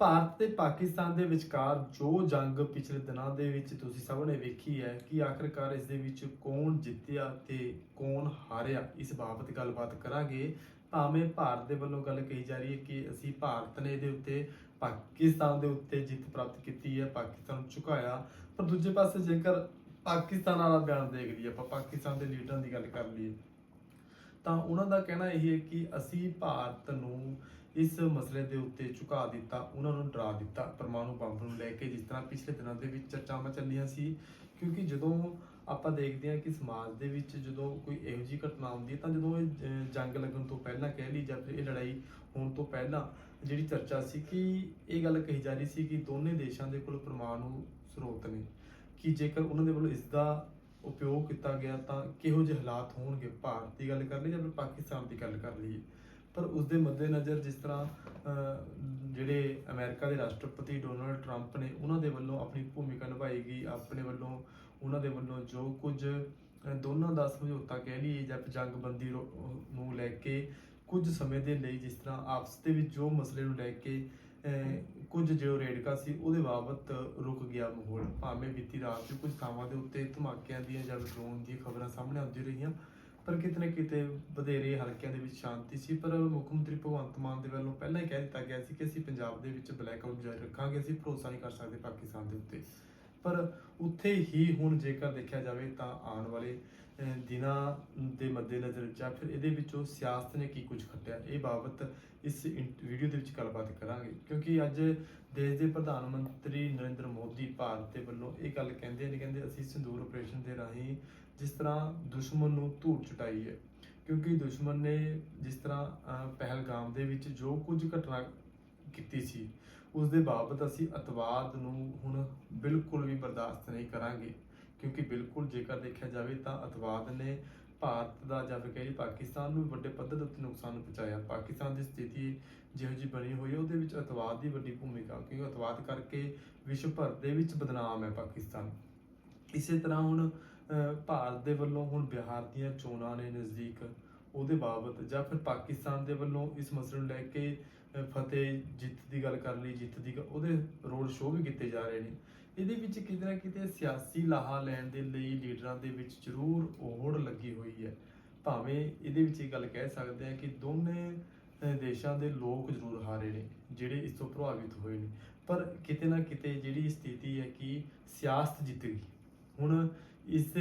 ਭਾਰਤ ਤੇ ਪਾਕਿਸਤਾਨ ਦੇ ਵਿਚਕਾਰ ਜੋ ਜੰਗ ਪਿਛਲੇ ਦਿਨਾਂ ਦੇ ਵਿੱਚ ਤੁਸੀਂ ਸਭ ਨੇ ਵੇਖੀ ਹੈ ਕਿ ਆਖਰਕਾਰ ਇਸ ਦੇ ਵਿੱਚ ਕੌਣ ਜਿੱਤਿਆ ਤੇ ਕੌਣ ਹਾਰਿਆ, ਇਸ ਬਾਬਤ ਗੱਲਬਾਤ ਕਰਾਂਗੇ। ਭਾਵੇਂ ਭਾਰਤ ਦੇ ਵੱਲੋਂ ਗੱਲ ਕਹੀ ਜਾ ਰਹੀ ਹੈ ਕਿ ਅਸੀਂ ਭਾਰਤ ਨੇ ਇਹਦੇ ਉੱਤੇ, ਪਾਕਿਸਤਾਨ ਦੇ ਉੱਤੇ ਜਿੱਤ ਪ੍ਰਾਪਤ ਕੀਤੀ ਹੈ, ਪਾਕਿਸਤਾਨ ਨੂੰ ਝੁਕਾਇਆ। ਪਰ ਦੂਜੇ ਪਾਸੇ ਜੇਕਰ ਪਾਕਿਸਤਾਨ ਵਾਲਾ ਬਿਆਨ ਦੇਖ ਲਈਏ ਆਪਾਂ ਪਾਕਿਸਤਾਨ ਦੇ ਲੀਡਰਾਂ ਦੀ ਗੱਲ ਕਰ ਲਈਏ, ਤਾਂ ਉਹਨਾਂ ਦਾ ਕਹਿਣਾ ਇਹ ਹੈ ਕਿ ਅਸੀਂ ਭਾਰਤ ਨੂੰ ਇਸ ਮਸਲੇ ਦੇ ਉੱਤੇ ਝੁਕਾ ਦਿੱਤਾ, ਉਹਨਾਂ ਨੂੰ ਡਰਾ ਦਿੱਤਾ। ਪਰਮਾਣੂ ਬੰਬ ਨੂੰ ਲੈ ਕੇ ਜਿਸ ਤਰ੍ਹਾਂ ਪਿਛਲੇ ਦਿਨਾਂ ਦੇ ਵਿੱਚ ਚਰਚਾਵਾਂ ਚੱਲੀਆਂ ਸੀ, ਕਿਉਂਕਿ ਜਦੋਂ ਆਪਾਂ ਦੇਖਦੇ ਹਾਂ ਕਿ ਸਮਾਜ ਦੇ ਵਿੱਚ ਜਦੋਂ ਕੋਈ ਇਹੋ ਜਿਹੀ ਘਟਨਾ ਆਉਂਦੀ ਹੈ, ਤਾਂ ਜਦੋਂ ਇਹ ਜੰਗ ਲੱਗਣ ਤੋਂ ਪਹਿਲਾਂ ਕਹਿ ਲਈ ਜਾਂ ਫਿਰ ਇਹ ਲੜਾਈ ਹੋਣ ਤੋਂ ਪਹਿਲਾਂ ਜਿਹੜੀ ਚਰਚਾ ਸੀ ਕਿ ਇਹ ਗੱਲ ਕਹੀ ਜਾ ਰਹੀ ਸੀ ਕਿ ਦੋਨੇ ਦੇਸ਼ਾਂ ਦੇ ਕੋਲ ਪਰਮਾਣੂ ਸਰੋਤ ਨੇ, ਕਿ ਜੇਕਰ ਉਹਨਾਂ ਦੇ ਵੱਲੋਂ ਇਸ ਦਾ ਉਪਯੋਗ ਕੀਤਾ ਗਿਆ ਤਾਂ ਕਿਹੋ ਜਿਹੇ ਹਾਲਾਤ ਹੋਣਗੇ, ਭਾਰਤ ਦੀ ਗੱਲ ਕਰ ਲਈ ਜਾਂ ਫਿਰ ਪਾਕਿਸਤਾਨ ਦੀ ਗੱਲ ਕਰ ਲਈਏ। ਪਰ ਉਸ ਦੇ ਮੱਦੇਨਜ਼ਰ ਜਿਸ ਤਰ੍ਹਾਂ ਜਿਹੜੇ ਅਮਰੀਕਾ ਦੇ ਰਾਸ਼ਟਰਪਤੀ ਡੋਨਲਡ ਟਰੰਪ ਨੇ, ਉਹਨਾਂ ਦੇ ਵੱਲੋਂ ਆਪਣੀ ਭੂਮਿਕਾ ਨਿਭਾਈ ਗਈ, ਆਪਣੇ ਵੱਲੋਂ ਉਹਨਾਂ ਦੇ ਵੱਲੋਂ ਜੋ ਕੁਝ ਦੋਨਾਂ ਦਾ ਸਮਝੌਤਾ ਕਹਿ ਲਈਏ ਜਾਂ ਜੰਗਬੰਦੀ ਰੋ- ਨੂੰ ਲੈ ਕੇ ਕੁਝ ਸਮੇਂ ਦੇ ਲਈ ਜਿਸ ਤਰ੍ਹਾਂ ਆਪਸ ਦੇ ਵਿੱਚ ਜੋ ਮਸਲੇ ਨੂੰ ਲੈ ਕੇ ਕੁਝ ਜੋ ਰੇੜਕਾ ਸੀ, ਉਹਦੇ ਬਾਬਤ ਰੁਕ ਗਿਆ ਮਾਹੌਲ। ਭਾਵੇਂ ਬੀਤੀ ਰਾਤ ਵੀ ਕੁਝ ਥਾਵਾਂ ਦੇ ਉੱਤੇ ਧਮਾਕਿਆਂ ਦੀਆਂ ਜਾਂ ਡਰੋਨ ਦੀਆਂ ਖਬਰਾਂ ਸਾਹਮਣੇ ਆਉਂਦੀ ਰਹੀਆਂ ਪਰ ਕਿਤੇ ਨਾ ਕਿਤੇ ਵਧੇਰੇ ਹਲਕਿਆਂ ਦੇ ਵਿੱਚ ਸ਼ਾਂਤੀ ਸੀ, ਪਰ ਮੁੱਖ ਮੰਤਰੀ ਭਗਵੰਤ ਮਾਨ ਦੇ ਵੱਲੋਂ ਪਹਿਲਾਂ ਹੀ ਕਹਿ ਦਿੱਤਾ ਗਿਆ ਸੀ ਕਿ ਅਸੀਂ ਪੰਜਾਬ ਦੇ ਵਿੱਚ ਬਲੈਕਆਊਟ ਜਾਰੀ ਰੱਖਾਂਗੇ, ਅਸੀਂ ਭਰੋਸਾ ਨਹੀਂ ਕਰ ਸਕਦੇ ਪਾਕਿਸਤਾਨ ਦੇ ਉੱਤੇ। ਪਰ ਉੱਥੇ ਹੀ ਹੁਣ ਜੇਕਰ ਦੇਖਿਆ ਜਾਵੇ ਤਾਂ ਆਉਣ ਵਾਲੇ ਦਿਨਾਂ ਦੇ ਮੱਦੇਨਜ਼ਰ ਜਾਂ ਫਿਰ ਇਹਦੇ ਵਿੱਚੋਂ ਸਿਆਸਤ ਨੇ ਕੀ ਕੁਝ ਖੱਟਿਆ, ਇਹ ਬਾਬਤ ਇਸ ਇੰਟ- ਵੀਡੀਓ ਦੇ ਵਿੱਚ ਗੱਲਬਾਤ ਕਰਾਂਗੇ। ਕਿਉਂਕਿ ਅੱਜ ਦੇਸ਼ ਦੇ ਪ੍ਰਧਾਨ ਮੰਤਰੀ ਨਰਿੰਦਰ ਮੋਦੀ ਭਾਰਤ ਦੇ ਵੱਲੋਂ ਇਹ ਗੱਲ ਕਹਿੰਦੇ ਨੇ, ਕਹਿੰਦੇ ਅਸੀਂ ਸਿੰਦੂਰ ਆਪਰੇਸ਼ਨ ਦੇ ਰਾਹੀਂ ਜਿਸ ਤਰ੍ਹਾਂ ਦੁਸ਼ਮਣ ਨੂੰ ਧੂੜ ਚਟਾਈ ਹੈ। ਕਿਉਂਕਿ ਦੁਸ਼ਮਣ ਨੇ ਜਿਸ ਤਰ੍ਹਾਂ ਪਹਿਲਗਾਮ ਦੇ ਵਿੱਚ ਜੋ ਕੁਝ ਘਟਨਾ ਕੀਤੀ ਸੀ, ਉਸ ਦੇ ਬਾਬਤ ਅਸੀਂ ਅਤਵਾਦ ਨੂੰ ਹੁਣ ਬਿਲਕੁਲ ਵੀ ਬਰਦਾਸ਼ਤ ਨਹੀਂ ਕਰਾਂਗੇ। ਕਿਉਂਕਿ ਬਿਲਕੁਲ ਜੇਕਰ ਦੇਖਿਆ ਜਾਵੇ ਤਾਂ ਅਤਵਾਦ ਨੇ ਭਾਰਤ ਦਾ ਜਾਂ ਫਿਰ ਕਹੀ ਪਾਕਿਸਤਾਨ ਨੂੰ ਵੱਡੇ ਪੱਧਰ ਦੇ ਉੱਤੇ ਨੁਕਸਾਨ ਪਹੁੰਚਾਇਆ। ਪਾਕਿਸਤਾਨ ਦੀ ਸਥਿਤੀ ਜਿਹੋ ਜਿਹੀ ਬਣੀ ਹੋਈ ਹੈ ਉਹਦੇ ਵਿੱਚ ਅਤਵਾਦ ਦੀ ਵੱਡੀ ਭੂਮਿਕਾ ਕਿਉਂਕਿ ਅਤਵਾਦ ਕਰਕੇ ਵਿਸ਼ਵ ਭਰ ਦੇ ਵਿੱਚ ਬਦਨਾਮ ਹੈ ਪਾਕਿਸਤਾਨ। ਇਸੇ ਤਰ੍ਹਾਂ ਹੁਣ ਅਹ, ਭਾਰਤ ਦੇ ਵੱਲੋਂ ਹੁਣ ਬਿਹਾਰ ਦੀਆਂ ਚੋਣਾਂ ਨੇ ਨਜ਼ਦੀਕ ਉਹਦੇ ਬਾਬਤ ਜਾਂ ਫਿਰ ਪਾਕਿਸਤਾਨ ਦੇ ਵੱਲੋਂ ਇਸ ਮਸਲੇ ਨੂੰ ਲੈ ਕੇ ਫਤਿਹ ਜਿੱਤ ਦੀ ਗੱਲ ਕਰ ਲਈ ਜਿੱਤ ਦੀ ਗੱਲ- ਉਹਦੇ ਰੋਡ ਸ਼ੋਅ ਵੀ ਕੀਤੇ ਜਾ ਰਹੇ ਨੇ। ਇਹਦੇ ਵਿੱਚ ਕਿਤੇ ਨਾ ਕਿਤੇ ਸਿਆਸੀ ਲਾਹਾ ਲੈਣ ਦੇ ਲਈ ਲੀਡਰਾਂ ਦੇ ਵਿੱਚ ਜ਼ਰੂਰ ਓੜ ਲੱਗੀ ਹੋਈ ਹੈ। ਭਾਵੇਂ ਇਹਦੇ ਵਿੱਚ ਇਹ ਗੱਲ ਕਹਿ ਸਕਦੇ ਹਾਂ ਕਿ ਦੋਨੇ ਦੇਸ਼ਾਂ ਦੇ ਲੋਕ ਜ਼ਰੂਰ ਹਾਰੇ ਨੇ, ਜਿਹੜੇ ਇਸ ਤੋਂ ਪ੍ਰਭਾਵਿਤ ਹੋਏ ਨੇ। ਪਰ ਕਿਤੇ ਨਾ ਕਿਤੇ ਜਿਹੜੀ ਸਥਿਤੀ ਹੈ ਕਿ ਸਿਆਸਤ ਜਿੱਤ ਗਈ। ਹੁਣ ਇਸ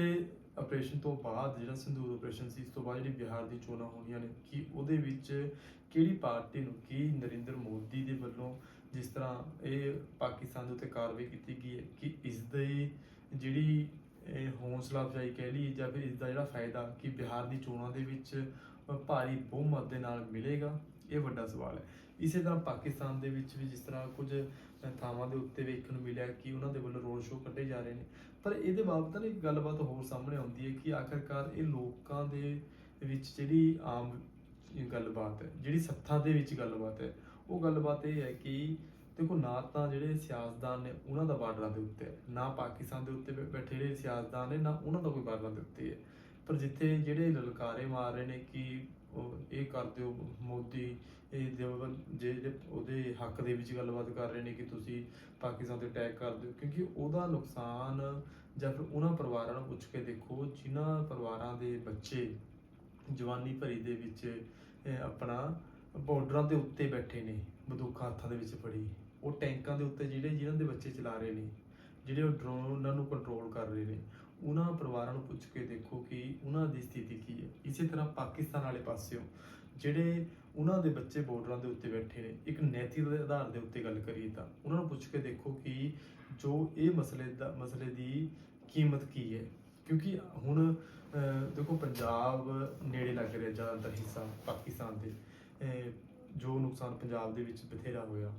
ਆਪਰੇਸ਼ਨ ਤੋਂ ਬਾਅਦ, ਜਿਹੜਾ ਸੰਧੂਰ ਆਪਰੇਸ਼ਨ ਸੀ, ਇਸ ਤੋਂ ਬਾਅਦ ਜਿਹੜੀ ਬਿਹਾਰ ਦੀ ਚੋਣਾਂ ਹੋਣੀਆਂ ਨੇ, ਕਿ ਉਹਦੇ ਵਿੱਚ ਕਿਹੜੀ ਪਾਰਟੀ ਨੂੰ, ਕੀ ਨਰਿੰਦਰ ਮੋਦੀ ਦੇ ਵੱਲੋਂ ਜਿਸ ਤਰ੍ਹਾਂ ਇਹ ਪਾਕਿਸਤਾਨ ਦੇ ਉੱਤੇ ਕਾਰਵਾਈ ਕੀਤੀ ਗਈ ਹੈ ਕਿ ਇਸ ਦੀ ਜਿਹੜੀ ਇਹ ਹੌਸਲਾ ਅਫਜ਼ਾਈ ਕਹਿ ਲਈ ਜਾਂ ਫਿਰ ਇਸ ਦਾ ਜਿਹੜਾ ਫਾਇਦਾ ਕਿ ਬਿਹਾਰ ਦੀ ਚੋਣਾਂ ਦੇ ਵਿੱਚ ਭਾਰੀ ਬਹੁਮਤ ਦੇ ਨਾਲ ਮਿਲੇਗਾ, ਇਹ ਵੱਡਾ ਸਵਾਲ ਹੈ। ਇਸੇ ਤਰ੍ਹਾਂ ਪਾਕਿਸਤਾਨ ਦੇ ਵਿੱਚ ਵੀ ਜਿਸ ਤਰ੍ਹਾਂ ਕੁਝ ਥਾਵਾਂ ਦੇ ਉੱਤੇ ਵੇਖਣ ਨੂੰ ਮਿਲਿਆ ਕਿ ਉਹਨਾਂ ਦੇ ਵੱਲੋਂ ਰੋਡ ਸ਼ੋਅ ਕੱਢੇ ਜਾ ਰਹੇ ਨੇ। ਪਰ ਇਹਦੇ ਬਾਬਤ ਨਾ ਇੱਕ ਗੱਲਬਾਤ ਹੋਰ ਸਾਹਮਣੇ ਆਉਂਦੀ ਹੈ ਕਿ ਆਖਰਕਾਰ ਇਹ ਲੋਕਾਂ ਦੇ ਵਿੱਚ ਜਿਹੜੀ ਆਮ ਗੱਲਬਾਤ ਹੈ, ਜਿਹੜੀ ਸੱਥਾਂ ਦੇ ਵਿੱਚ ਗੱਲਬਾਤ ਹੈ ਉਹ ਗੱਲਬਾਤ ਇਹ ਹੈ ਕਿ ਦੇਖੋ ਨਾ ਤਾਂ ਜਿਹੜੇ ਸਿਆਸਤਦਾਨ ਨੇ ਉਹਨਾਂ ਦਾ ਬਾਰਡਰਾਂ ਦੇ ਉੱਤੇ ਹੈ। ਨਾ ਪਾਕਿਸਤਾਨ ਦੇ ਉੱਤੇ ਬੈਠੇ ਜਿਹੜੇ ਸਿਆਸਤਦਾਨ ਨੇ, ਨਾ ਉਹਨਾਂ ਦਾ ਕੋਈ ਬਾਰਡਰਾਂ ਦੇ ਉੱਤੇ ਹੈ। ਪਰ ਜਿੱਥੇ ਜਿਹੜੇ ਲਲਕਾਰੇ ਮਾਰ ਰਹੇ ਨੇ ਕਿ ਇਹ ਕਰ ਦਿਓ ਮੋਦੀ, ਇਹ ਜਿਹੜੇ ਉਹਦੇ ਹੱਕ ਦੇ ਵਿੱਚ ਗੱਲਬਾਤ ਕਰ ਰਹੇ ਨੇ ਕਿ ਤੁਸੀਂ ਪਾਕਿਸਤਾਨ ਤੇ ਅਟੈਕ ਕਰ ਦਿਓ, ਕਿਉਂਕਿ ਉਹਦਾ ਨੁਕਸਾਨ ਜਾਂ ਫਿਰ ਉਹਨਾਂ ਪਰਿਵਾਰਾਂ ਨੂੰ ਪੁੱਛ ਕੇ ਦੇਖੋ, ਜਿਨ੍ਹਾਂ ਪਰਿਵਾਰਾਂ ਦੇ ਬੱਚੇ ਜਵਾਨੀ ਭਰੀ ਦੇ ਵਿੱਚ ਆਪਣਾ ਬਾਰਡਰਾਂ ਦੇ ਉੱਤੇ ਬੈਠੇ ਨੇ, ਬੰਦੂਕਾਂ ਹੱਥਾਂ ਦੇ ਵਿੱਚ ਫੜੀ। ਉਹ ਟੈਂਕਾਂ ਦੇ ਉੱਤੇ ਜਿਹੜੇ ਜਿਨ੍ਹਾਂ ਦੇ ਬੱਚੇ ਚਲਾ ਰਹੇ ਨੇ, ਜਿਹੜੇ ਉਹ ਡਰੋਨ ਉਹਨਾਂ ਨੂੰ ਕੰਟਰੋਲ ਕਰ ਰਹੇ ਨੇ। ਉਹਨਾਂ ਪਰਿਵਾਰਾਂ ਨੂੰ ਪੁੱਛ ਕੇ ਦੇਖੋ ਕਿ ਉਹਨਾਂ ਦੀ ਸਥਿਤੀ ਕੀ ਹੈ। ਇਸੇ ਤਰ੍ਹਾਂ ਪਾਕਿਸਤਾਨ ਵਾਲੇ ਪਾਸਿਓਂ ਜਿਹੜੇ ਉਹਨਾਂ ਦੇ ਬੱਚੇ ਬਾਰਡਰਾਂ ਦੇ ਉੱਤੇ ਬੈਠੇ ਨੇ, ਇੱਕ ਨੈਤਿਕ ਦੇ ਆਧਾਰ ਦੇ ਉੱਤੇ ਗੱਲ ਕਰੀਏ ਤਾਂ, ਉਹਨਾਂ ਨੂੰ ਪੁੱਛ ਕੇ ਦੇਖੋ ਕਿ ਜੋ ਇਹ ਮਸਲੇ ਦਾ, ਮਸਲੇ ਦੀ ਕੀਮਤ ਕੀ ਹੈ। ਕਿਉਂਕਿ ਹੁਣ ਦੇਖੋ ਪੰਜਾਬ ਨੇੜੇ ਲੱਗ ਰਿਹਾ ਜ਼ਿਆਦਾਤਰ ਹਿੱਸਾ ਪਾਕਿਸਤਾਨ ਦੇ। ਜੋ ਨੁਕਸਾਨ ਪੰਜਾਬ ਦੇ ਵਿੱਚ ਬਥੇਰਾ ਹੋਇਆ,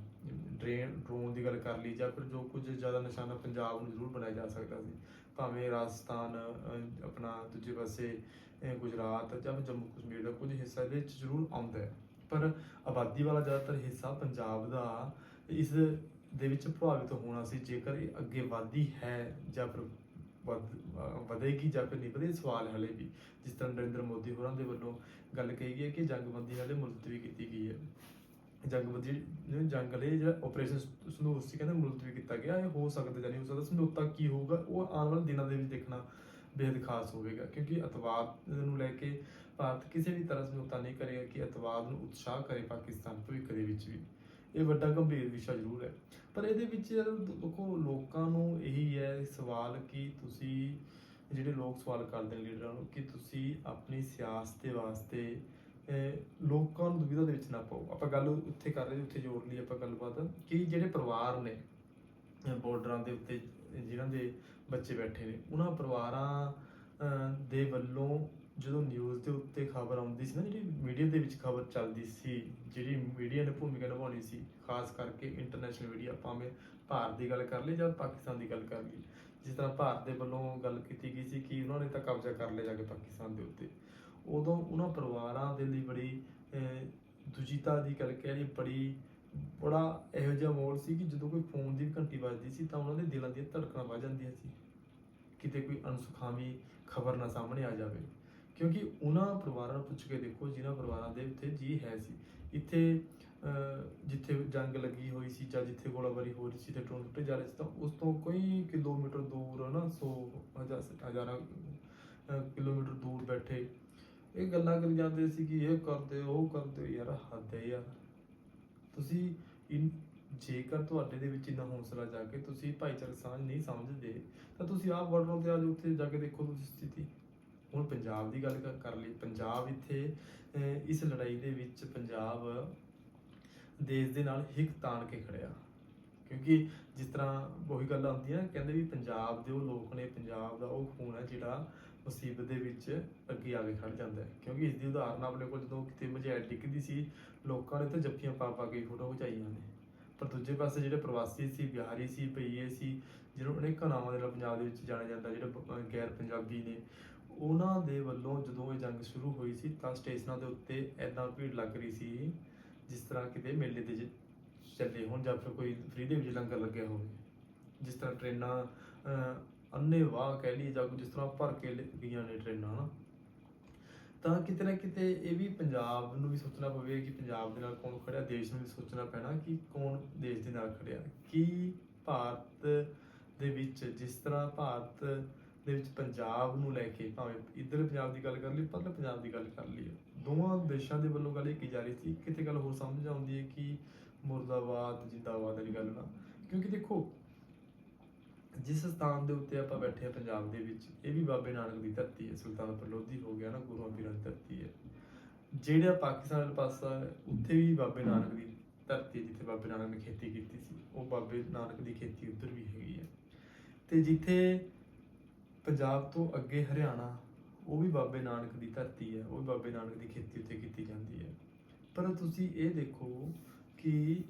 ਡਰੇਨ, ਡਰੋਨ ਦੀ ਗੱਲ ਕਰ ਲਈ ਜਾਂ ਫਿਰ ਜੋ ਕੁਝ ਜ਼ਿਆਦਾ ਨਿਸ਼ਾਨਾ ਪੰਜਾਬ ਨੂੰ ਜ਼ਰੂਰ ਬਣਾਇਆ ਜਾ ਸਕਦਾ ਸੀ, ਭਾਵੇਂ ਰਾਜਸਥਾਨ ਆਪਣਾ ਦੂਜੇ ਪਾਸੇ ਗੁਜਰਾਤ ਜਾਂ ਫਿਰ ਜੰਮੂ ਕਸ਼ਮੀਰ ਦਾ ਕੁਝ ਹਿੱਸਾ ਇਹਦੇ ਵਿੱਚ ਜ਼ਰੂਰ ਆਉਂਦਾ ਹੈ। ਪਰ ਆਬਾਦੀ ਵਾਲਾ ਜ਼ਿਆਦਾਤਰ ਹਿੱਸਾ ਪੰਜਾਬ ਦਾ ਇਸ ਦੇ ਵਿੱਚ ਪ੍ਰਭਾਵਿਤ ਹੋਣਾ ਸੀ, ਜੇਕਰ ਇਹ ਅੱਗੇ ਵਧਦੀ ਹੈ ਜਾਂ ਫਿਰ ਵਧੇਗੀ ਜਾਂ ਫਿਰ ਨਹੀਂ ਵਧੇ ਸਵਾਲ ਹਲੇ ਵੀ। ਜਿਸ ਤਰ੍ਹਾਂ ਨਰਿੰਦਰ ਮੋਦੀ ਹੋਰਾਂ ਦੇ ਵੱਲੋਂ ਗੱਲ ਕਹੀ ਗਈ ਹੈ ਕਿ ਜੰਗਬੰਦੀ ਹਲੇ ਮੁਲਤਵੀ ਕੀਤੀ ਗਈ ਹੈ। ਜੰਗਬੰਦੀ ਨੇ ਜੰਗ ਜਿਹੜਾ ਆਪਰੇਸ਼ਨ ਸੰਦੂਰ ਸੀ, ਕਹਿੰਦੇ ਮੁਲਤਵੀ ਕੀਤਾ ਗਿਆ, ਇਹ ਹੋ ਸਕਦਾ ਜਾਂ ਨਹੀਂ ਹੋ ਸਕਦਾ, ਸਮਝੌਤਾ ਕੀ ਹੋਊਗਾ, ਉਹ ਆਉਣ ਵਾਲੇ ਦਿਨਾਂ ਦੇ ਵਿੱਚ ਦੇਖਣਾ ਬੇहद ਖਾਸ ਹੋਵੇਗਾ, ਕਿਉਂਕਿ ਅਤਵਾਦ ਨੂੰ ਲੈ ਕੇ ਭਾਰਤ ਕਿਸੇ ਵੀ ਤਰ੍ਹਾਂ ਸਮਝੌਤਾ ਨਹੀਂ ਕਰੇਗਾ ਕਿ ਅਤਵਾਦ ਨੂੰ ਉਤਸ਼ਾਹ ਕਰੇ ਪਾਕਿਸਤਾਨ ਭਵਿੱਖ ਦੇ ਵਿੱਚ ਵੀ। ਇਹ ਵੱਡਾ ਗੰਭੀਰ ਵਿਸ਼ਾ ਜ਼ਰੂਰ ਹੈ। ਪਰ ਇਹਦੇ ਵਿੱਚ ਦੇਖੋ, ਲੋਕਾਂ ਨੂੰ ਇਹੀ ਹੈ ਸਵਾਲ ਕਿ ਤੁਸੀਂ ਜਿਹੜੇ ਲੋਕ ਸਵਾਲ ਕਰਦੇ ਨੇ ਲੀਡਰਾਂ ਨੂੰ ਕਿ ਤੁਸੀਂ ਆਪਣੀ ਸਿਆਸਤ ਦੇ ਵਾਸਤੇ ਲੋਕਾਂ ਨੂੰ ਦੁਵਿਧਾ ਦੇ ਵਿੱਚ ਨਾ ਪਾਓ। ਆਪਾਂ ਗੱਲ ਉੱਥੇ ਕਰ ਰਹੇ, ਉੱਥੇ ਜੋੜ ਲਈ ਆਪਾਂ ਗੱਲਬਾਤ। ਕਿ ਜਿਹੜੇ ਪਰਿਵਾਰ ਨੇ ਬਾਰਡਰਾਂ ਦੇ ਉੱਤੇ, ਜਿਨ੍ਹਾਂ ਦੇ ਬੱਚੇ ਬੈਠੇ ਨੇ, ਉਹਨਾਂ ਪਰਿਵਾਰਾਂ ਦੇ ਵੱਲੋਂ ਜਦੋਂ ਨਿਊਜ਼ ਦੇ ਉੱਤੇ ਖਬਰ ਆਉਂਦੀ ਸੀ ਨਾ ਜਿਹੜੀ ਮੀਡੀਆ ਦੇ ਵਿੱਚ ਖਬਰ ਚੱਲਦੀ ਸੀ ਜਿਹੜੀ ਮੀਡੀਆ ਨੇ ਭੂਮਿਕਾ ਨਿਭਾਉਣੀ ਸੀ ਖਾਸ ਕਰਕੇ ਇੰਟਰਨੈਸ਼ਨਲ ਮੀਡੀਆ ਭਾਵੇਂ ਭਾਰਤ ਦੀ ਗੱਲ ਕਰ ਲਈ ਜਾਂ ਪਾਕਿਸਤਾਨ ਦੀ ਗੱਲ ਕਰ ਲਈ ਜਿਸ ਤਰ੍ਹਾਂ ਭਾਰਤ ਦੇ ਵੱਲੋਂ ਗੱਲ ਕੀਤੀ ਗਈ ਸੀ ਕਿ ਉਹਨਾਂ ਨੇ ਤਾਂ ਕਬਜ਼ਾ ਕਰ ਲਿਆ ਜਾ ਕੇ ਪਾਕਿਸਤਾਨ ਦੇ ਉੱਤੇ। ਉਦੋਂ ਉਹਨਾਂ ਪਰਿਵਾਰਾਂ ਦੇ ਲਈ ਬੜੀ ਅਹ, ਦੀ ਗੱਲ ਕਹਿ ਲਈ ਬੜੀ ਬੜਾ ਇਹੋ ਜਿਹਾ ਮੋੜ ਸੀ ਕਿ ਜਦੋਂ ਕੋਈ ਫੋਨ ਦੀ ਘੰਟੀ ਵੱਜਦੀ ਸੀ ਤਾਂ ਉਹਨਾਂ ਦੇ ਦਿਲਾਂ ਦੀਆਂ ਧੜਕਣਾਂ ਵੱਜ ਜਾਂਦੀਆਂ ਸੀ। ਕਿਤੇ ਕੋਈ ਅਣਸੁਖਾਵੀ ਖਬਰ ਨਾ ਸਾਹਮਣੇ ਆ ਜਾਵੇ। ਕਿਉਂਕਿ ਉਹਨਾਂ ਪਰਿਵਾਰਾਂ ਨੂੰ ਪੁੱਛ ਕੇ ਦੇਖੋ, ਜਿਨ੍ਹਾਂ ਪਰਿਵਾਰਾਂ ਦੇ ਉੱਤੇ ਜੀ ਹੈ ਸੀ। ਇੱਥੇ ਜਿੱਥੇ ਜੰਗ ਲੱਗੀ ਹੋਈ ਸੀ ਜਾਂ ਜਿੱਥੇ ਗੋਲਾਬਾਰੀ ਹੋ ਰਹੀ ਸੀ ਤੇ ਟੋਨ ਟੁੱਟੇ ਜਾ ਰਹੇ ਸੀ, ਤਾਂ ਉਸ ਤੋਂ ਕਈ ਕਿਲੋਮੀਟਰ ਦੂਰ ਨਾ 100 ਹਜ਼ਾਰ, ਹਜ਼ਾਰਾਂ ਕਿਲੋਮੀਟਰ ਦੂਰ ਬੈਠੇ। ਇਹ ਗੱਲਾਂ ਕਰੀ ਜਾਂਦੇ ਸੀ ਕਿ ਇਹ ਕਰਦੇ, ਉਹ ਕਰਦੇ, ਯਾਰ ਹੱਦ ਹੈ ਯਾਰ। ਤੁਸੀਂ ਜੇਕਰ ਤੁਹਾਡੇ ਦੇ ਵਿੱਚ ਇੰਨਾ ਹੌਸਲਾ ਜਾ ਕੇ ਤੁਸੀਂ ਭਾਈਚਾਰਕ ਸਾਂਝ ਨਹੀਂ ਸਮਝਦੇ, ਤਾਂ ਤੁਸੀਂ ਆਪ ਬਾਰਡਰ ਤੇ ਆ ਜਾਓ, ਉੱਥੇ ਜਾ ਕੇ ਦੇਖੋ ਤੁਸੀਂ ਸਥਿਤੀ। ਹੁਣ ਪੰਜਾਬ ਦੀ ਗੱਲ ਕਰ- ਲਈ ਪੰਜਾਬ ਇੱਥੇ ਅਹ, ਇਸ ਲੜਾਈ ਦੇ ਵਿੱਚ ਪੰਜਾਬ ਦੇਸ਼ ਦੇ ਨਾਲ ਹਿੱਕ ਤਾਣ ਕੇ ਖੜਿਆ। ਕਿਉਂਕਿ ਜਿਸ ਤਰ੍ਹਾਂ ਉਹੀ ਗੱਲ ਆਉਂਦੀ ਹੈ ਕਹਿੰਦੇ ਵੀ ਪੰਜਾਬ ਦੇ ਉਹ ਲੋਕ ਨੇ ਪੰਜਾਬ ਦਾ ਉਹ ਖੂਨ ਹੈ ਜਿਹੜਾ ਮੁਸੀਬਤ ਦੇ ਵਿੱਚ ਅੱਗੇ ਆ ਕੇ ਖੜ ਜਾਂਦਾ ਹੈ। ਕਿਉਂਕਿ ਇਸ ਦੀ ਉਦਾਹਰਨ ਆਪਣੇ ਕੋਲ ਜਦੋਂ ਕਿਤੇ ਮਝੈਲ ਡਿੱਗਦੀ ਸੀ ਲੋਕਾਂ ਨੇ ਤਾਂ ਜੱਫੀਆਂ ਪਾ ਪਾ ਕੇ ਫੋਟੋ ਖਿਚਾਈਆਂ ਨੇ। ਪਰ ਦੂਜੇ ਪਾਸੇ ਜਿਹੜੇ ਪ੍ਰਵਾਸੀ ਸੀ ਬਿਹਾਰੀ ਸੀ ਪਈਏ ਸੀ ਜਿਹਨੂੰ ਅਨੇਕਾਂ ਨਾਵਾਂ ਦੇ ਨਾਲ ਪੰਜਾਬ ਦੇ ਵਿੱਚ ਜਾਣਿਆ ਜਾਂਦਾ ਜਿਹੜੇ ਗੈਰ ਪੰਜਾਬੀ ਨੇ ਉਹਨਾਂ ਦੇ ਵੱਲੋਂ ਜਦੋਂ ਇਹ ਜੰਗ ਸ਼ੁਰੂ ਹੋਈ ਸੀ ਤਾਂ ਸਟੇਸ਼ਨਾਂ ਦੇ ਉੱਤੇ ਐਦਾਂ ਭੀੜ ਲੱਗ ਰਹੀ ਸੀ ਜਿਸ ਤਰ੍ਹਾਂ ਕਿਤੇ ਮੇਲੇ ਤੇ ਚੱਲੇ ਹੋਣ ਜਾਂ ਫਿਰ ਕੋਈ ਫ੍ਰੀ ਦੇ ਵਿੱਚ ਲੰਗਰ ਲੱਗਿਆ ਹੋਵੇ। ਜਿਸ ਤਰ੍ਹਾਂ ਟ੍ਰੇਨਾਂ ਅਹ, ਅੰਨੇ ਵਾਹ ਕਹਿ ਲਈ ਜਾਂ ਜਿਸ ਤਰ੍ਹਾਂ ਭਰ ਕੇ ਲ- ਗਈਆਂ ਨੇ ਟ੍ਰੇਨਾਂ ਨਾ ਤਾਂ ਕਿਤੇ ਨਾ ਕਿਤੇ ਇਹ ਵੀ ਪੰਜਾਬ ਨੂੰ ਵੀ ਸੋਚਣਾ ਪਵੇ ਕਿ ਪੰਜਾਬ ਦੇ ਨਾਲ ਕੌਣ ਖੜਿਆ ਦੇਸ਼ ਨੂੰ ਵੀ ਸੋਚਣਾ ਪੈਣਾ ਕਿ ਕੌਣ ਦੇਸ਼ ਦੇ ਨਾਲ ਖੜਿਆ। ਕੀ ਭਾਰਤ ਦੇ ਵਿੱਚ ਜਿਸ ਤਰ੍ਹਾਂ ਭਾਰਤ ਦੇ ਵਿੱਚ ਪੰਜਾਬ ਨੂੰ ਲੈ ਕੇ ਭਾਵੇਂ ਇੱਧਰ ਪੰਜਾਬ ਦੀ ਗੱਲ ਕਰ ਲਈ ਪਰਲੇ ਪੰਜਾਬ ਦੀ ਗੱਲ ਕਰ ਲਈ ਦੋਵਾਂ ਦੇਸ਼ਾਂ ਦੇ ਵੱਲੋਂ ਗੱਲ ਇਹ ਕੀ ਜਾ ਰਹੀ ਸੀ? ਕਿਤੇ ਗੱਲ ਹੋਰ ਸਮਝ ਆਉਂਦੀ ਹੈ ਕਿ ਮੁਰਦਾਬਾਦ ਜਿੰਦਾਬਾਦ ਵਾਲੀ ਗੱਲ ਨਾ? ਕਿਉਂਕਿ ਦੇਖੋ ਜਿਸ ਸਥਾਨ ਦੇ ਉੱਤੇ ਆਪਾਂ ਬੈਠੇ ਆ ਪੰਜਾਬ ਦੇ ਵਿੱਚ ਇਹ ਵੀ ਬਾਬੇ ਨਾਨਕ ਦੀ ਧਰਤੀ ਹੈ ਸੁਲਤਾਨਪੁਰ ਲੋਧੀ ਹੋ ਗਿਆ ਨਾ ਗੁਰੂਆਂ ਪੀਰਾਂ ਦੀ ਧਰਤੀ ਹੈ। ਜਿਹੜਾ ਪਾਕਿਸਤਾਨ ਵਾਲੇ ਪਾਸਾ ਹੈ, ਉੱਥੇ ਵੀ ਬਾਬੇ ਨਾਨਕ ਦੀ ਧਰਤੀ ਹੈ, ਜਿੱਥੇ ਬਾਬੇ ਨਾਨਕ ਨੇ ਖੇਤੀ ਕੀਤੀ ਸੀ ਉਹ ਬਾਬੇ ਨਾਨਕ ਦੀ ਖੇਤੀ ਉੱਧਰ ਵੀ ਹੈਗੀ ਹੈ। ਤੇ ਜਿੱਥੇ ਪੰਜਾਬ ਤੋਂ ਅੱਗੇ ਹਰਿਆਣਾ, ਉਹ ਵੀ ਬਾਬੇ ਨਾਨਕ ਦੀ ਧਰਤੀ ਹੈ, ਉਹ ਵੀ ਬਾਬੇ ਨਾਨਕ ਦੀ ਖੇਤੀ ਉੱਤੇ ਕੀਤੀ ਜਾਂਦੀ ਹੈ। ਪਰ ਤੁਸੀਂ ਇਹ ਦੇਖੋ ਕਿ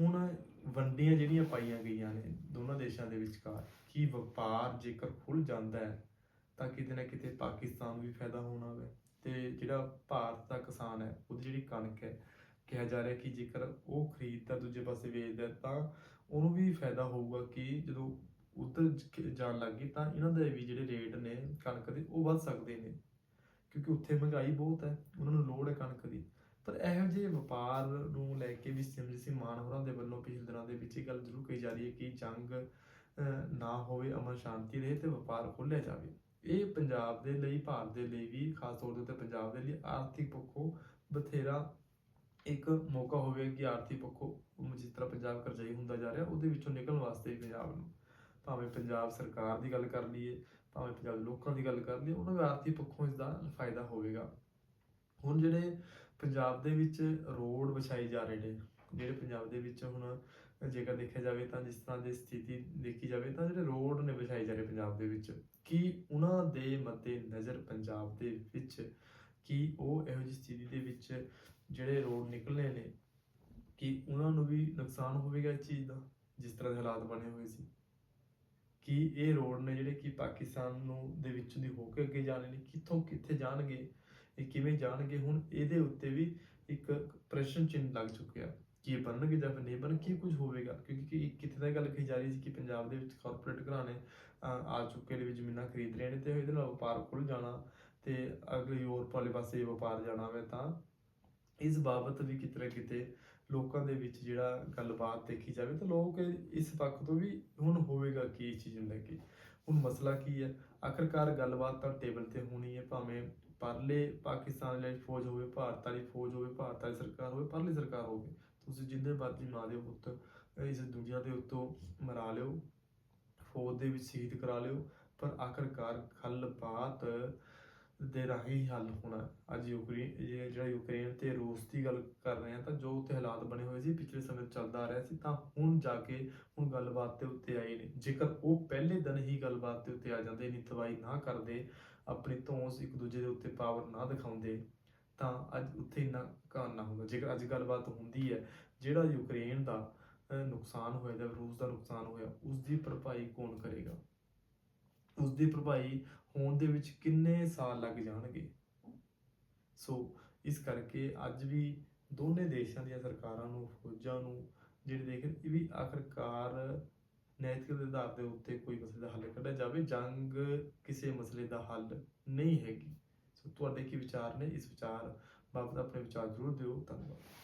ਹੁਣ ਵੰਡੀਆਂ ਜਿਹੜੀਆਂ ਪਾਈਆਂ ਗਈਆਂ ਨੇ ਦੋਨਾਂ ਦੇਸ਼ਾਂ ਦੇ ਵਿਚਕਾਰ, ਕੀ ਵਪਾਰ ਜੇਕਰ ਖੁੱਲ ਜਾਂਦਾ ਹੈ, ਤਾਂ ਕਿਤੇ ਨਾ ਕਿਤੇ ਪਾਕਿਸਤਾਨ ਨੂੰ ਵੀ ਫਾਇਦਾ ਹੋਣਾ ਹੈ ਤੇ ਜਿਹੜਾ ਭਾਰਤ ਦਾ ਕਿਸਾਨ ਹੈ, ਉਹਦੀ ਜਿਹੜੀ ਕਣਕ ਹੈ, ਕਿਹਾ ਜਾ ਰਿਹਾ ਕਿ ਜੇਕਰ ਉਹ ਖਰੀਦਦਾ ਦੂਜੇ ਪਾਸੇ ਵੇਚਦਾ ਤਾਂ ਉਹਨੂੰ ਵੀ ਫਾਇਦਾ ਹੋਊਗਾ ਕਿ ਜਦੋਂ ਉੱਧਰ ਜ- ਜਾਣ ਗਈ ਤਾਂ ਇਹਨਾਂ ਦੇ ਵੀ ਜਿਹੜੇ ਰੇਟ ਨੇ ਕਣਕ ਦੇ ਉਹ ਵੱਧ ਸਕਦੇ ਨੇ। ਕਿਉਂਕਿ ਉੱਥੇ ਮਹਿੰਗਾਈ ਬਹੁਤ ਹੈ ਉਹਨਾਂ ਨੂੰ ਲੋੜ ਹੈ ਕਣਕ ਦੀ। ਪਰ ਇਹੋ ਜਿਹੇ ਵਪਾਰ ਨੂੰ ਲੈ ਕੇ ਵੀ ਸਿਮਰਨ ਸਿੰਘ ਮਾਨ ਹੋਰਾਂ ਦੇ ਵੱਲੋਂ ਪਿਛਲੇ ਦਿਨਾਂ ਦੇ ਵਿੱਚ ਇਹ ਗੱਲ ਜ਼ਰੂਰ ਕਹੀ ਜਾ ਰਹੀ ਹੈ ਕਿ ਜੰਗ ਅਹ, ਨਾ ਹੋਵੇ ਅਮਨ ਸ਼ਾਂਤੀ ਰਹੇ ਤੇ ਵਪਾਰ ਖੋਲ੍ਹਿਆ ਜਾਵੇ। ਇਹ ਪੰਜਾਬ ਦੇ ਲਈ ਭਾਰਤ ਦੇ ਲਈ ਵੀ ਖਾਸ ਤੌਰ ਦੇ ਉੱਤੇ ਪੰਜਾਬ ਦੇ ਲਈ ਆਰਥਿਕ ਪੱਖੋਂ ਬਥੇਰਾ ਇੱਕ ਮੌਕਾ ਹੋਵੇ ਕਿ ਆਰਥਿਕ ਪੱਖੋਂ ਜਿਸ ਤਰ੍ਹਾਂ ਪੰਜਾਬ ਕਰਜ਼ਾਈ ਹੁੰਦਾ ਜਾ ਰਿਹਾ ਉਹਦੇ ਵਿੱਚੋਂ ਨਿਕਲਣ ਵਾਸਤੇ ਪੰਜਾਬ ਨੂੰ। ਭਾਵੇਂ ਪੰਜਾਬ ਸਰਕਾਰ ਦੀ ਗੱਲ ਕਰ ਲਈਏ, ਭਾਵੇਂ ਪੰਜਾਬ ਲੋਕਾਂ ਦੀ ਗੱਲ ਕਰ ਲਈਏ, ਉਹਨਾਂ ਨੂੰ ਆਰਥਿਕ ਪੱਖੋਂ ਇਸ ਦਾ ਫਾਇਦਾ ਹੋਵੇਗਾ। ਹੁਣ ਜਿਹੜੇ ਪੰਜਾਬ ਦੇ ਵਿੱਚ ਰੋਡ ਵਿਛਾਏ ਜਾ ਰਹੇ ਨੇ, ਜਿਹੜੇ ਪੰਜਾਬ ਦੇ ਵਿੱਚ ਹੁਣ ਜੇਕਰ ਦੇਖਿਆ ਜਾਵੇ ਤਾਂ ਜਿਸ ਤਰ੍ਹਾਂ ਦੀ ਸਥਿਤੀ ਦੇਖੀ ਜਾਵੇ ਤਾਂ ਜਿਹੜੇ ਰੋਡ ਨੇ ਵਿਛਾਏ ਜਾ ਰਹੇ ਪੰਜਾਬ ਦੇ ਵਿੱਚ, ਕੀ ਉਹਨਾਂ ਦੇ ਮੱਦੇ ਨਜ਼ਰ ਪੰਜਾਬ ਦੇ ਵਿੱਚ, ਕੀ ਉਹ ਇਹੋ ਜਿਹੀ ਸਥਿਤੀ ਦੇ ਵਿੱਚ ਜਿਹੜੇ ਰੋਡ ਨਿਕਲਨੇ ਨੇ, ਕਿ ਉਹਨਾਂ ਨੂੰ ਵੀ ਨੁਕਸਾਨ ਹੋਵੇਗਾ ਇਸ ਚੀਜ਼ ਦਾ, ਜਿਸ ਤਰ੍ਹਾਂ ਦੇ ਹਾਲਾਤ ਬਣੇ ਹੋਏ ਸੀ? ਕਿ ਇਹ ਰੋਡ ਨੇ ਜਿਹੜੇ ਕਿ ਪਾਕਿਸਤਾਨ ਨੂੰ ਦੇ ਵਿੱਚ ਦੀ ਹੋ ਕੇ ਅੱਗੇ ਜਾਣੇ ਨੇ ਕਿੱਥੋਂ ਕਿੱਥੇ ਜਾਣਗੇ ਇਹ ਕਿਵੇਂ ਜਾਣਗੇ ਹੁਣ ਇਹਦੇ ਉੱਤੇ ਵੀ ਇੱਕ ਪ੍ਰਸ਼ਨ ਚਿੰਨ੍ਹ ਲੱਗ ਚੁੱਕਿਆ। ਕੀ ਬਣਨਗੇ ਜਾਂ ਫਿਰ ਨਹੀਂ ਬਣ ਕੀ ਕੁਝ ਹੋਵੇਗਾ? ਕਿਉਂਕਿ ਕਿਤੇ ਤਾਂ ਗੱਲ ਕਹੀ ਜਾ ਰਹੀ ਸੀ ਕਿ ਪੰਜਾਬ ਦੇ ਵਿੱਚ ਕਾਰਪੋਰੇਟ ਘਰਾਣੇ ਅਹ, ਆ ਚੁੱਕੇ ਨੇ ਵੀ ਜ਼ਮੀਨਾਂ ਖਰੀਦ ਰਹੇ ਨੇ ਤੇ ਇਹਦੇ ਨਾਲ ਵਪਾਰ ਖੁੱਲ ਜਾਣਾ ਤੇ ਅਗਲੇ ਯੂਰਪ ਵਾਲੇ ਪਾਸੇ ਵਪਾਰ ਜਾਣਾ ਹੋਵੇ ਤਾਂ ਇਸ ਬਾਬਤ ਵੀ ਕਿਤੇ ਨਾ ਕਿਤੇ ਲੋਕਾਂ ਦੇ ਵਿੱਚ ਜਿਹੜਾ ਗੱਲਬਾਤ ਦੇਖੀ ਜਾਵੇ ਤਾਂ ਲੋਕ ਇਸ ਪੱਖ ਤੋਂ ਵੀ ਹੁਣ ਹੋਵੇਗਾ ਕੀ ਇਸ ਚੀਜ਼ ਨੂੰ ਲੈ ਕੇ? ਹੁਣ ਮਸਲਾ ਕੀ ਹੈ? ਆਖਰਕਾਰ ਗੱਲਬਾਤ ਤਾਂ ਟੇਬਲ ਤੇ ਹੋਣੀ ਹੈ, ਭਾਵੇਂ ਪਰਲੇ ਪਾਕਿਸਤਾਨ ਵਾਲੀ ਫੌਜ ਹੋਵੇ, ਭਾਰਤ ਵਾਲੀ ਫੌਜ ਹੋਵੇ, ਭਾਰਤ ਵਾਲੀ ਸਰਕਾਰ ਹੋਵੇ, ਪਰਲੀ ਸਰਕਾਰ ਹੋਵੇ, ਤੁਸੀਂ ਜਿੰਨੇ ਮਰਜ਼ੀ ਮਾਂ ਦੇ ਪੁੱਤ, ਇਸ ਦੁਨੀਆ ਦੇ ਉੱਤੋਂ ਮਰਾ ਲਿਓ, ਫੌਜ ਦੇ ਵਿੱਚ ਸ਼ਹੀਦ ਕਰਾ ਲਿਓ, ਪਰ ਆਖਰਕਾਰ ਗੱਲਬਾਤ ਦੇ ਰਾਹੀਂ ਹੱਲ ਹੋਣਾ ਅੱਜ ਯੂਕਰੇਨ ਜਿਹੜਾ ਯੂਕਰੇਨ ਤੇ ਰੂਸ ਦੀ ਗੱਲ ਕਰ ਰਹੇ ਹਾਂ ਤਾਂ ਜੋ ਉੱਥੇ ਹਾਲਾਤ ਬਣੇ ਹੋਏ ਸੀ, ਪਿਛਲੇ ਸਮੇਂ ਚੱਲਦਾ ਆ ਰਿਹਾ ਸੀ, ਤਾਂ ਹੁਣ ਜਾ ਕੇ ਹੁਣ ਗੱਲਬਾਤ ਦੇ ਉੱਤੇ ਆਏ ਨੇ। ਜੇਕਰ ਉਹ ਪਹਿਲੇ ਦਿਨ ਹੀ ਗੱਲਬਾਤ ਦੇ ਉੱਤੇ ਆ ਜਾਂਦੇ ਨਿਤਵਾਈ ਨਾ ਕਰਦੇ, ਆਪਣੀ ਧੌਂਸ ਇੱਕ ਦੂਜੇ ਦੇ ਉੱਤੇ ਪਾਵਰ ਨਾ ਦਿਖਾਉਂਦੇ, ਤਾਂ ਅੱਜ ਉੱਥੇ ਇੰਨਾ ਕਾਨ ਨਾ ਹੁੰਦਾ ਜੇਕਰ ਅੱਜ ਗੱਲਬਾਤ ਹੁੰਦੀ ਹੈ, ਜਿਹੜਾ ਯੂਕਰੇਨ ਦਾ ਨੁਕਸਾਨ ਹੋਇਆ ਜਾਂ ਰੂਸ ਦਾ ਨੁਕਸਾਨ ਹੋਇਆ ਉਸ ਦੀ ਭਰਪਾਈ ਕੌਣ ਕਰੇਗਾ? ਉਸ ਦੀ ਭਰਪਾਈ ਹੋਣ ਦੇ ਵਿੱਚ ਕਿੰਨੇ ਸਾਲ ਲੱਗ ਜਾਣਗੇ? ਸੋ ਇਸ ਕਰਕੇ ਅੱਜ ਵੀ ਦੋਨੇ ਦੇਸ਼ਾਂ ਦੀਆਂ ਸਰਕਾਰਾਂ ਨੂੰ, ਫੌਜਾਂ ਨੂੰ, ਜਿਹੜੇ ਦੇਖ ਇਹ ਵੀ ਆਖਰਕਾਰ ਨੈਤਿਕ ਦੇ ਆਧਾਰ ਦੇ ਉੱਤੇ ਕੋਈ ਮਸਲੇ ਦਾ ਹੱਲ ਕੱਢਿਆ ਜਾਵੇ, ਜੰਗ ਕਿਸੇ ਮਸਲੇ ਦਾ ਹੱਲ ਨਹੀਂ ਹੈਗੀ। ਸੋ ਤੁਹਾਡੇ ਕੀ ਵਿਚਾਰ ਨੇ? ਇਸ ਵਿਚਾਰ ਬਾਬਤ ਆਪਣੇ ਵਿਚਾਰ ਜ਼ਰੂਰ ਦਿਓ। ਧੰਨਵਾਦ।